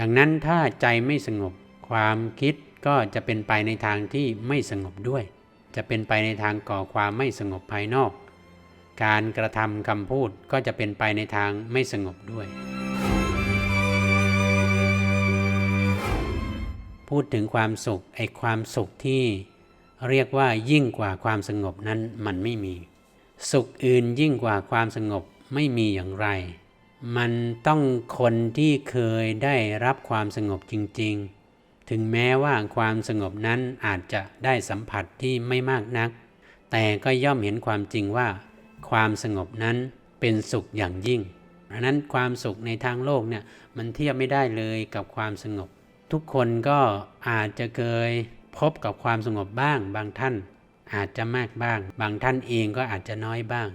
ดังนั้นถ้าใจไม่สงบ ความคิดก็จะเป็นไปในทางที่ไม่สงบด้วย จะเป็นไปในทางก่อความไม่สงบภายนอก การกระทำคำพูดก็จะเป็นไปในทางไม่สงบด้วย พูดถึงความสุขไอ้ความสุขที่เรียกว่ายิ่งกว่าความสงบนั้นมันไม่มี สุขอื่นยิ่งกว่าความสงบไม่มีอย่างไร มันต้องคนที่เคยได้รับความสงบจริง ๆ ถึงแม้ว่าความสงบนั้นอาจจะได้สัมผัสที่ไม่มากนัก แต่ก็ย่อมเห็นความจริงว่า ความสงบนั้นเป็นสุขอย่างยิ่งดังนั้นความสุขในทางโลกเนี่ยมันเทียบไม่ได้เลยกับความสงบ ทุกคนก็อาจจะเคยพบกับความสงบบ้าง บางท่านอาจจะมากบ้าง บางท่านเองก็อาจจะน้อยบ้าง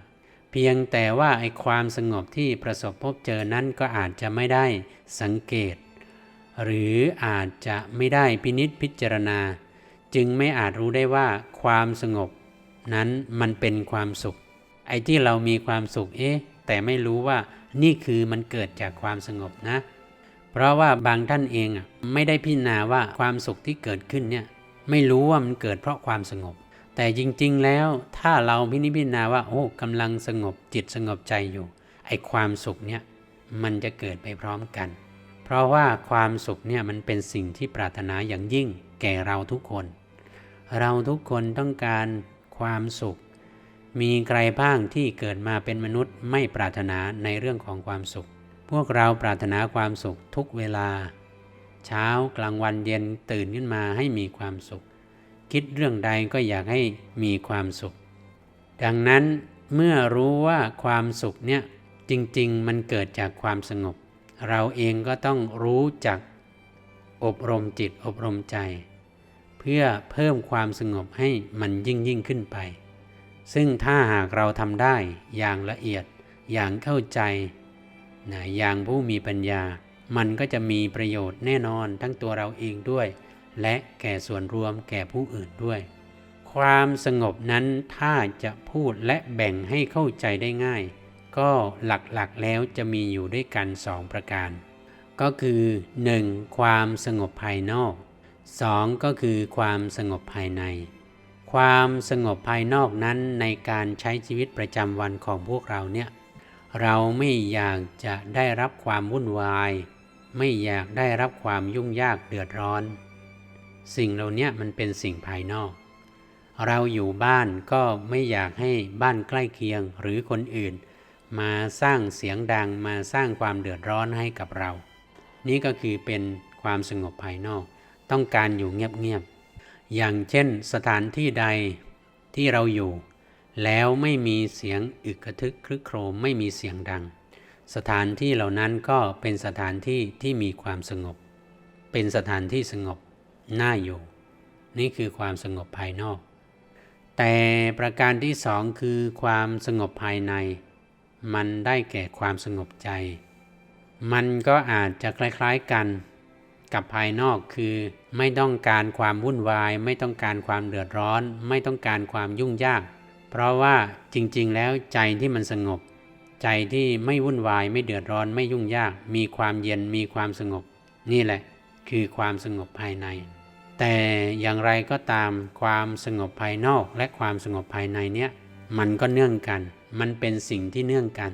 เพียงแต่ว่าไอ้ความสงบที่ประสบพบเจอนั้นก็อาจจะไม่ได้สังเกต หรืออาจจะไม่ได้พินิษพิจารณา จึงไม่อาจรู้ได้ว่าความสงบนั้นมันเป็นความสุข ไอ้ที่เรามีความสุขเอ๊ะแต่ไม่รู้ว่านี่คือมันเกิดจากความสงบนะ เพราะว่าบางท่านเองอะไม่ได้พิจารณาว่าความสุขที่เกิดขึ้นเนี่ยไม่รู้ว่ามันเกิดเพราะความสงบ แต่จริงๆแล้วถ้าเราพินิจพิจารณาว่าโอ้กำลังสงบจิตสงบใจอยู่ ไอ้ความสุขเนี่ยมันจะเกิดไปพร้อมกัน เพราะว่าความสุขเนี่ยมันเป็นสิ่งที่ปรารถนาอย่างยิ่งแก่เราทุกคน เราทุกคนต้องการความสุข มีใครบ้างที่เกิดมาเป็นมนุษย์ไม่ปรารถนาในเรื่องของความสุข พวกเราปรารถนาความสุขทุกเวลา เช้ากลางวันเย็นตื่นขึ้นมาให้มีความสุข คิดเรื่องใดก็อยากให้มีความสุข ดังนั้นเมื่อรู้ว่าความสุขเนี่ยจริง ๆ มันเกิดจากความสงบ เราเองก็ต้องรู้จักอบรมจิตอบรมใจ เพื่อเพิ่มความสงบให้มันยิ่งยิ่งขึ้นไป ซึ่งถ้าหากเราทำได้อย่างละเอียดอย่างเข้าใจนะอย่างผู้มีปัญญา มันก็จะมีประโยชน์แน่นอนทั้งตัวเราเองด้วย และแก่ส่วนรวมแก่ผู้อื่นด้วย ความสงบนั้นถ้าจะพูดและแบ่งให้เข้าใจได้ง่าย ก็หลักๆแล้วจะมีอยู่ด้วยกันสองประการ ก็คือ 1. ความสงบภายนอก 2. ก็คือความสงบภายใน ความสงบภายนอกนั้นในการใช้ชีวิตประจำวันของพวกเราเนี่ยเราไม่อยากจะได้รับความวุ่นวาย ไม่อยากได้รับความยุ่งยากเดือดร้อน สิ่งเหล่านี้มันเป็นสิ่งภายนอก เราอยู่บ้านก็ไม่อยากให้บ้านใกล้เคียงหรือคนอื่น มาสร้างเสียงดังมาสร้างความเดือดร้อนให้กับเรา นี่ก็คือเป็นความสงบภายนอก ต้องการอยู่เงียบๆอย่างเช่นสถานที่ใดที่เราอยู่ แล้วไม่มีเสียงอึกกระทึกครึกโครมไม่มีเสียงดัง สถานที่เหล่านั้นก็เป็นสถานที่ที่มีความสงบ เป็นสถานที่สงบ น่าอยู่ นี่คือความสงบภายนอก แต่ประการที่สองคือความสงบภายใน มันได้แก่ความสงบใจ มันก็อาจจะคล้ายๆกันกับภายนอกคือไม่ต้องการความวุ่นวาย ไม่ต้องการความเดือดร้อน ไม่ต้องการความยุ่งยาก เพราะว่าจริงๆ แล้วใจที่มันสงบ ใจที่ไม่วุ่นวายไม่เดือดร้อนไม่ยุ่งยาก มีความเย็นมีความสงบ นี่แหละ คือความสงบภายใน แต่อย่างไรก็ตามความสงบภายนอกและความสงบภายในเนี้ยมันก็เนื่องกัน มันเป็นสิ่งที่เนื่องกัน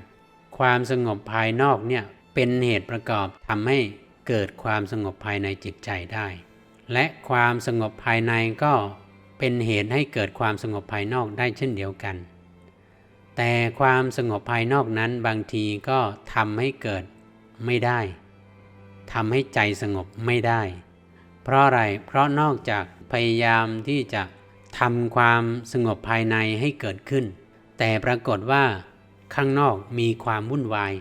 ความสงบภายนอกเนี่ยเป็นเหตุประกอบทำให้เกิดความสงบภายในจิตใจได้ และความสงบภายในก็เป็นเหตุให้เกิดความสงบภายนอกได้เช่นเดียวกัน แต่ความสงบภายนอกนั้นบางทีก็ทำให้เกิดไม่ได้ทำให้ใจสงบไม่ได้ เพราะอะไร เพราะนอกจากพยายามที่จะทำความสงบภายในให้เกิดขึ้น แต่ปรากฏว่าข้างนอกมีความวุ่นวาย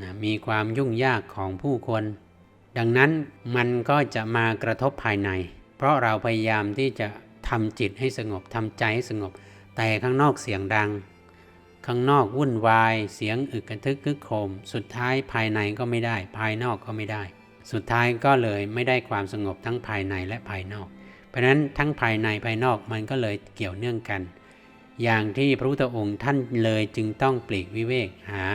นะมีความยุ่งยากของผู้คน ดังนั้นมันก็จะมากระทบภายใน เพราะเราพยายามที่จะทำจิตให้สงบทำใจให้สงบ แต่ข้างนอกเสียงดัง ข้างนอกวุ่นวาย เสียงอึกกระทึกคึกโครม สุดท้ายภายในก็ไม่ได้ ภายนอกก็ไม่ได้ สุดท้ายก็เลยไม่ได้ความสงบทั้งภายในและภายนอก เพราะนั้นทั้งภายในภายนอกมันก็เลยเกี่ยวเนื่องกัน อย่างที่พระพุทธองค์ท่านเลยจึงต้องปลีกวิเวกหา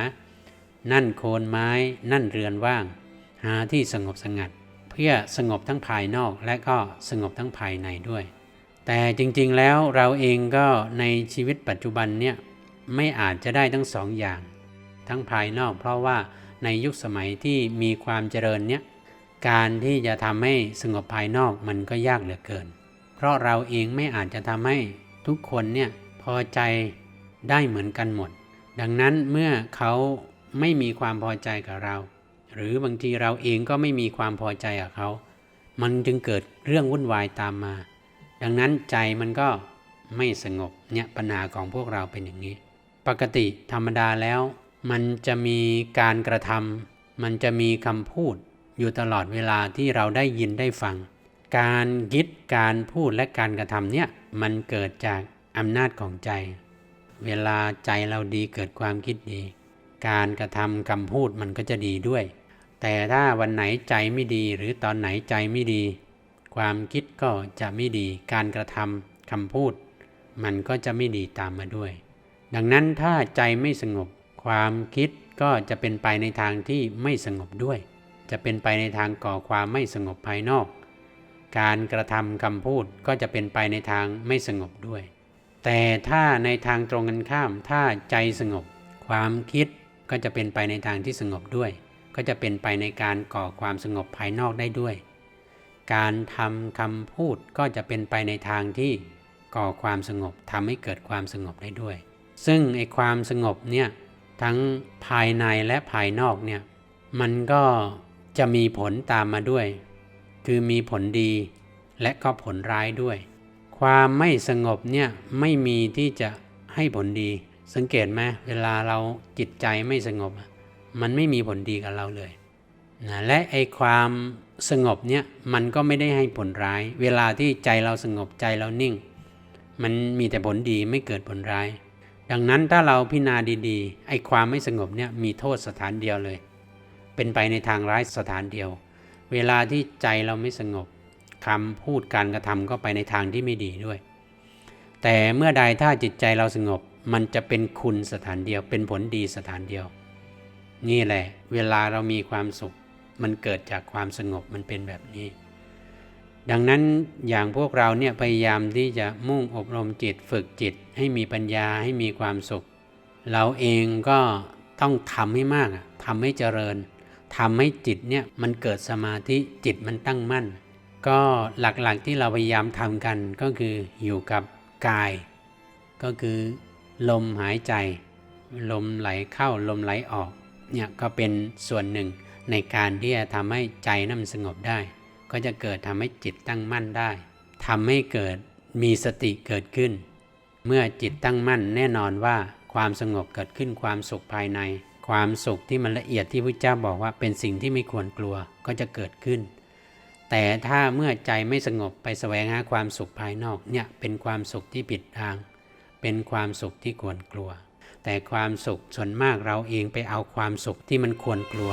นั่นโคนไม้นั่นเรือนว่าง หาที่สงบสงัด เพื่อสงบทั้งภายนอกและก็สงบทั้งภายในด้วย แต่จริงๆแล้วเราเองก็ในชีวิตปัจจุบันเนี่ยไม่อาจจะได้ทั้งสองอย่าง ทั้งภายนอกเพราะว่าในยุคสมัยที่มีความเจริญเนี่ย การที่จะทำให้สงบภายนอกมันก็ยากเหลือเกิน เพราะเราเองไม่อาจจะทำให้ทุกคนเนี่ยพอใจได้เหมือนกันหมด ดังนั้นเมื่อเขาไม่มีความพอใจกับเรา หรือบางทีเราเองก็ไม่มีความพอใจกับเขา มันจึงเกิดเรื่องวุ่นวายตามมา ดังนั้นใจมันก็ไม่สงบเนี่ยปัญหาของพวกเราเป็นอย่างนี้ ปกติธรรมดาแล้ว มันจะมีการกระทำมันจะมีคำพูด อยู่ตลอดเวลาที่เราได้ยินได้ฟัง การคิดการพูดและการกระทำเนี่ยมันเกิดจากอำนาจของใจ เวลาใจเราดีเกิดความคิดดี การกระทำคำพูดมันก็จะดีด้วย แต่ถ้าวันไหนใจไม่ดีหรือตอนไหนใจไม่ดี ความคิดก็จะไม่ดี การกระทำคำพูด มันก็จะไม่ดีตามมาด้วย ดังนั้นถ้าใจไม่สงบความคิดก็จะเป็นไปในทางที่ไม่สงบด้วย จะเป็นไปในทางก่อความไม่สงบภายนอก การกระทำคำพูดก็จะเป็นไปในทางไม่สงบด้วย แต่ถ้าในทางตรงกันข้ามถ้าใจสงบ ความคิดก็จะเป็นไปในทางที่สงบด้วย ก็จะเป็นไปในการก่อความสงบภายนอกได้ด้วย การทำคำพูดก็จะเป็นไปในทางที่ก่อความสงบทำให้เกิดความสงบได้ด้วย ซึ่งไอ้ความสงบเนี่ยทั้งภายในและภายนอกเนี่ยมันก็ จะมีผลตามมาด้วย คือมีผลดีและก็ผลร้ายด้วย ความไม่สงบเนี่ยไม่มีที่จะให้ผลดี สังเกตไหมเวลาเราจิตใจไม่สงบ มันไม่มีผลดีกับเราเลยนะและไอความสงบเนี่ยมันก็ไม่ได้ให้ผลร้าย เวลาที่ใจเราสงบใจเรานิ่ง มันมีแต่ผลดีไม่เกิดผลร้าย ดังนั้นถ้าเราพิจารณาดีๆไอความไม่สงบเนี่ยมีโทษสถานเดียวเลย เป็นไปในทางร้ายสถานเดียว เวลาที่ใจเราไม่สงบคำพูดการกระทำก็ไปในทางที่ไม่ดีด้วย แต่เมื่อใดถ้าจิตใจเราสงบ มันจะเป็นคุณสถานเดียว เป็นผลดีสถานเดียว นี่แหละ เวลาเรามีความสุข มันเกิดจากความสงบมันเป็นแบบนี้ ดังนั้นอย่างพวกเราเนี่ยพยายามที่จะมุ่งอบรมจิตฝึกจิต ให้มีปัญญาให้มีความสุข เราเองก็ต้องทำให้มากทำให้เจริญ ทำให้จิตเนี่ยมันเกิดสมาธิจิตมันตั้งมั่น ก็หลักๆที่เราพยายามทำกันก็คืออยู่กับกาย ก็คือลมหายใจ ลมไหลเข้าลมไหลออกเนี่ยก็เป็นส่วนหนึ่งในการที่จะทำให้ใจนั้นมันสงบได้ ก็จะเกิดทำให้จิตตั้งมั่นได้ทำให้เกิดมีสติเกิดขึ้น เมื่อจิตตั้งมั่นแน่นอนว่าความสงบเกิดขึ้นความสุขภายใน ความสุขที่มันละเอียดที่พระเจ้าบอกว่าเป็นสิ่งที่ไม่ควรกลัวก็จะเกิดขึ้น แต่ถ้าเมื่อใจไม่สงบไปแสวงหาความสุขภายนอกเนี่ยเป็นความสุขที่ผิดทาง เป็นความสุขที่ควรกลัว แต่ความสุขส่วนมากเราเองไปเอาความสุขที่มันควรกลัว